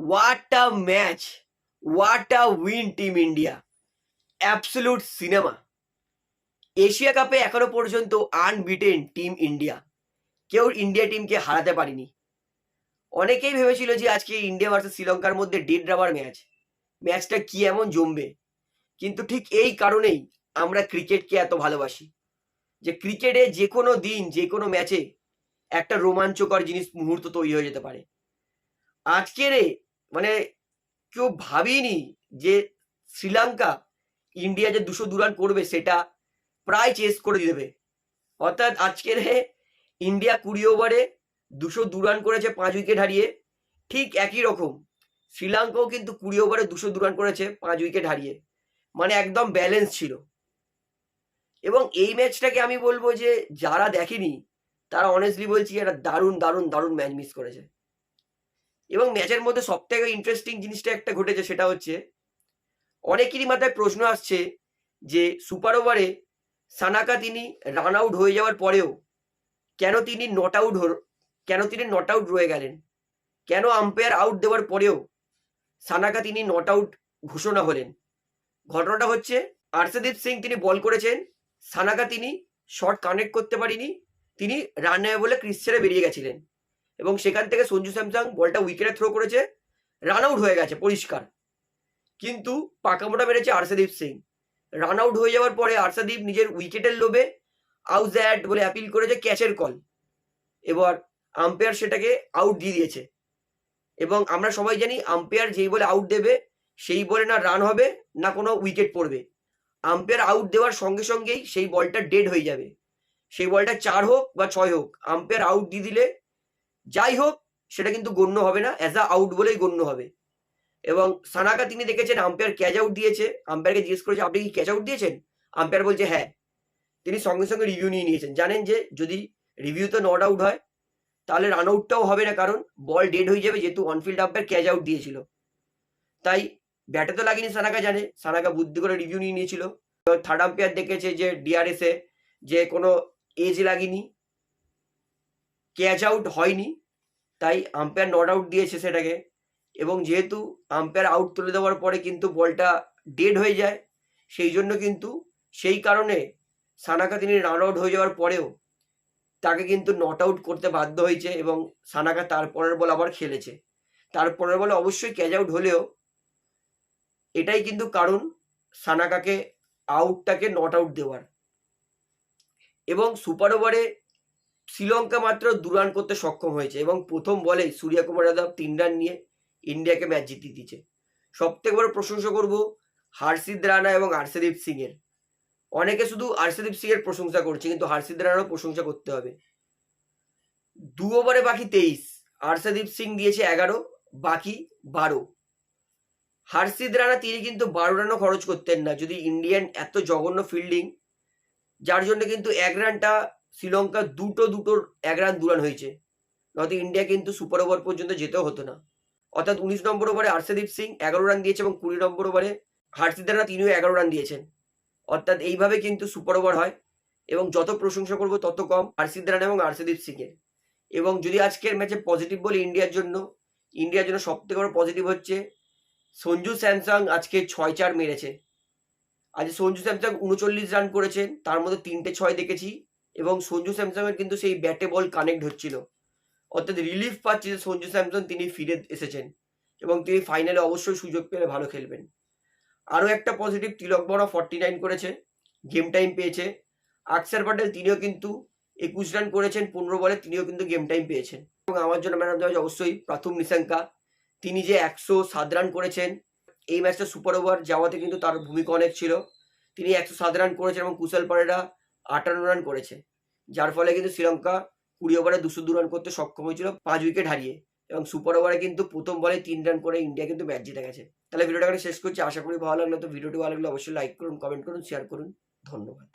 What a match! What a win, Team India! Absolute cinema Asia কাপে এখনও পর্যন্ত unbeaten team India কেউ India টিমকে হারাতে পারেনি। অনেকেই ভেবেছিল যে আজকে ইন্ডিয়া ভার্সেস শ্রীলঙ্কার মধ্যে ডেড রাবার ম্যাচ ম্যাচটা কি এমন জমবে? কিন্তু ঠিক এই কারণেই আমরা ক্রিকেটকে এত ভালোবাসি। যে ক্রিকেটে যে কোনো দিন যে কোনো ম্যাচে একটা রোমাঞ্চকর জিনিস মুহূর্ত তৈরি হয়ে যেতে পারে। আজকের মানে কেউ ভাবিনি যে শ্রীলঙ্কা ইন্ডিয়া যে দুশো দু রান করবে, সেটা প্রায় চেস করে দেবে। অর্থাৎ আজকের ইন্ডিয়া কুড়ি ওভারে দুশো দু রান করেছে পাঁচ উইকেট হারিয়ে। ঠিক একই রকম, শ্রীলঙ্কাও কিন্তু কুড়ি ওভারে দুশো দু রান করেছে, পাঁচ উইকেট হারিয়ে। মানে একদম ব্যালেন্স ছিল। এবং এই ম্যাচটাকে আমি বলব যে, যারা দেখেনি, তারা অনেস্টলি বলছি, একটা দারুণ দারুণ দারুণ ম্যাচ মিস করেছে। এবং ম্যাচের মধ্যে সব থেকে ইন্টারেস্টিং জিনিসটা একটা ঘটেছে, সেটা হচ্ছে অনেকেরই মাথায় প্রশ্ন আসছে যে সুপার ওভারে সানাকা তিনি রান আউট হয়ে যাওয়ার পরেও কেন তিনি নট আউট কেন তিনি নট আউট রয়ে গেলেন? কেন আম্পায়ার আউট দেওয়ার পরেও সানাকা তিনি নট আউট ঘোষণা হলেন? ঘটনাটা হচ্ছে আর্শদীপ সিং তিনি বল করেছেন, সানাকা তিনি শট কানেক্ট করতে পারিনি, তিনি রান নেবে বলে ক্রিস ছেড়ে বেরিয়ে গেছিলেন। এবং সেখান থেকে সঞ্জু স্যামসাং বলটা উইকেটে থ্রো করেছে রান আউট হয়ে গেছে, পরিষ্কার। কিন্তু পাকামোটা মেরেছে আর্শদীপ সিং। রান আউট হয়ে যাওয়ার পরে আর্শদীপ নিজের উইকেটের লোভে আউট দ্যাট বলে অ্যাপিল করেছে ক্যাচের কল এবার আম্পায়ার সেটাকে আউট দিয়ে দিয়েছে। এবং আমরা সবাই জানি আম্পায়ার যেই বলে আউট দেবে, সেই বলে না রান হবে, না কোনো উইকেট পড়বে। আম্পায়ার আউট দেওয়ার সঙ্গে সঙ্গেই সেই বলটা ডেড হয়ে যাবে। সেই বলটা চার হোক বা ছয় হোক আম্পায়ার আউট দিয়ে দিলে যাই হোক সেটা কিন্তু গণ্য হবে না অ্যাজ আ আউট বলেই গণ্য হবে। এবং সানাকা তিনি দেখেছেন আম্পায়ার ক্যাচ আউট দিয়েছে। আম্পায়ারকে জিজ্ঞেস করেছে, আপনি কি ক্যাচ আউট দিয়েছেন? আম্পায়ার বলছে হ্যাঁ। তিনি সঙ্গে সঙ্গে রিভিউ নিয়ে নিয়েছেন। জানেন যে, যদি রিভিউতে নট আউট হয়, তাহলে রান আউটটাও হবে না, কারণ বল ডেড হয়ে যাবে, যেহেতু অনফিল্ড আম্পায়ার ক্যাচ আউট দিয়েছিল। তাই ব্যাটে তো লাগেনি সানাকা জানে। সানাকা বুদ্ধি করে রিভিউ নিয়ে নিয়েছিল। থার্ড আম্পায়ার দেখেছে যে ডিআরএস যে কোনো এজ লাগেনি। ক্যাচ আউট হয়নি, তাই আম্পায়ার নট আউট দিয়েছে সেটাকে। এবং যেহেতু আম্পায়ার আউট তুলে দেওয়ার পরে কিন্তু বলটা ডেড হয়ে যায়, সেই জন্য কিন্তু সেই কারণে সানাকা তিনি রান আউট হয়ে যাওয়ার পরেও তাকে কিন্তু নট আউট করতে বাধ্য হয়েছে এবং সানাকা তারপরের বল আবার খেলেছে। তারপরের বলে অবশ্যই ক্যাচ আউট হলেও এটাই কিন্তু কারণ সানাকাকে আউটটাকে নট আউট দেওয়ার। এবং সুপার ওভারে শ্রীলঙ্কা মাত্র দু রান করতে সক্ষম হয়েছে এবং প্রথম বলেই সূর্য কুমার যাদব তিন রান নিয়ে ইন্ডিয়াকে ম্যাচ জিতিয়ে দিচ্ছে সব থেকে বড় প্রশংসা করব হার্ষিদ রানা এবং আর্শদীপ সিং এর অনেকে শুধু আর্শদীপ সিং এর প্রশংসা করছে, কিন্তু হার্ষিদ রানারও প্রশংসা করতে হবে। দু ওভারে বাকি তেইশ, আর্শদীপ সিং দিয়েছে এগারো, বাকি বারো। হার্ষিদ রানা তিনি কিন্তু বারো রানও খরচ করতেন না। যদি ইন্ডিয়ান এত জঘন্য ফিল্ডিং যার জন্য কিন্তু এক রানটা শ্রীলঙ্কা দুটো দুটোর এক রান দু রান হয়েছে। নয়তো ইন্ডিয়া কিন্তু সুপার ওভার পর্যন্ত যেতেও হতো না। অর্থাৎ উনিশ নম্বর ওভারে আর্শদীপ সিং এগারো রান দিয়েছে এবং কুড়ি নম্বর ওভারে হার্ষিদ রানা তিনিও এগারো রান দিয়েছেন। অর্থাৎ এইভাবে কিন্তু সুপার ওভার হয় এবং যত প্রশংসা করব তত কম হার্ষিদ রানা এবং আর্শদীপ সিংয়ের। এবং যদি আজকের ম্যাচে পজিটিভ বলি ইন্ডিয়ার জন্য ইন্ডিয়ার জন্য সব থেকে বড় পজিটিভ হচ্ছে সঞ্জু স্যামসাং আজকে ছয় চার মেরেছে। আজ সঞ্জু স্যামসাং উনচল্লিশ রান করেছেন, তার মধ্যে তিনটে ছয় দেখেছি। এবং সঞ্জু স্যামসাংয়ের কিন্তু সেই ব্যাটে বল কানেক্ট হচ্ছিল। অর্থাৎ রিলিফ পাচ্ছে সঞ্জু স্যামসন তিনি ফিরে এসেছেন এবং তিনি ফাইনালে অবশ্যই সুযোগ পেলে ভালো খেলবেন। আরও একটা পজিটিভ তিলক বড় ফর্টি নাইন করেছে গেম টাইম পেয়েছে। আকসার প্যাটেল তিনিও কিন্তু একুশ রান করেছেন, পনেরো বলে তিনিও কিন্তু গেম টাইম পেয়েছেন। এবং আমার জন্য ম্যান অফ দ্য ম্যাচ অবশ্যই প্রাথম নিশাঙ্কা। তিনি যে একশো সাত রান করেছেন, এই ম্যাচটা সুপার ওভার যাওয়াতে কিন্তু তার ভূমিকা অনেক ছিল। তিনি একশো সাত রান করেছেন এবং কুশল পারেরা আটান্ন রান করেছে। যার ফলে কিন্তু শ্রীলঙ্কা কুড়ি ওভারে দুশো দু রান করতে সক্ষম হয়েছিল পাঁচ উইকেট হারিয়ে এবং সুপার ওভারে কিন্তু প্রথম বলে তিন রান করে ইন্ডিয়া কিন্তু ম্যাচ জিতে গেছে। তাহলে ভিডিওটা শেষ করছি। আশা করি ভালো লাগল। তো ভিডিওটি ভালো লাগল অবশ্যই লাইক করুন কমেন্ট করুন শেয়ার করুন। ধন্যবাদ।